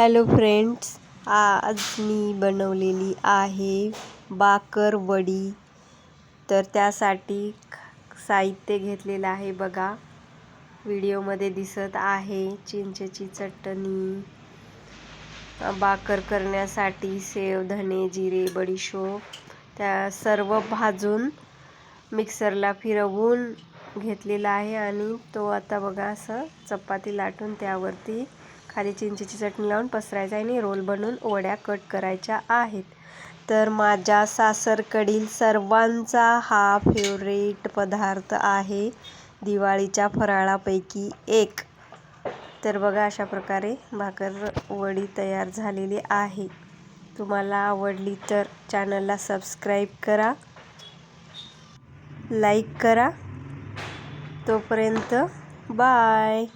Hello friends आज मी बनवलेली आहे बाकरवडी तर त्यासाठी साहित्य घेतलेलं आहे बघा. व्हिडिओमध्ये दिसत आहे चिंचेची चटणी. बाकर करण्यासाठी सेव धने जिरे बडीशोप. त्या सर्व भाजून मिक्सरला फिरवून घेतलेला आहे आणि तो आता बघा असं चपाती लाटून त्यावरती खाली चिंचेची चटणी लावून पसरायचं आणि रोल बनवून वड्या कट करायच्या आहेत. तर माझ्या सासरकडील सर्वांचा हा फेवरेट पदार्थ आहे दिवाळीच्या फराळापैकी एक. तर बघा अशा प्रकारे भाकर वडी तयार झालेली आहे. तुम्हाला आवडली तर चॅनलला सबस्क्राईब करा लाईक करा. तोपर्यंत बाय.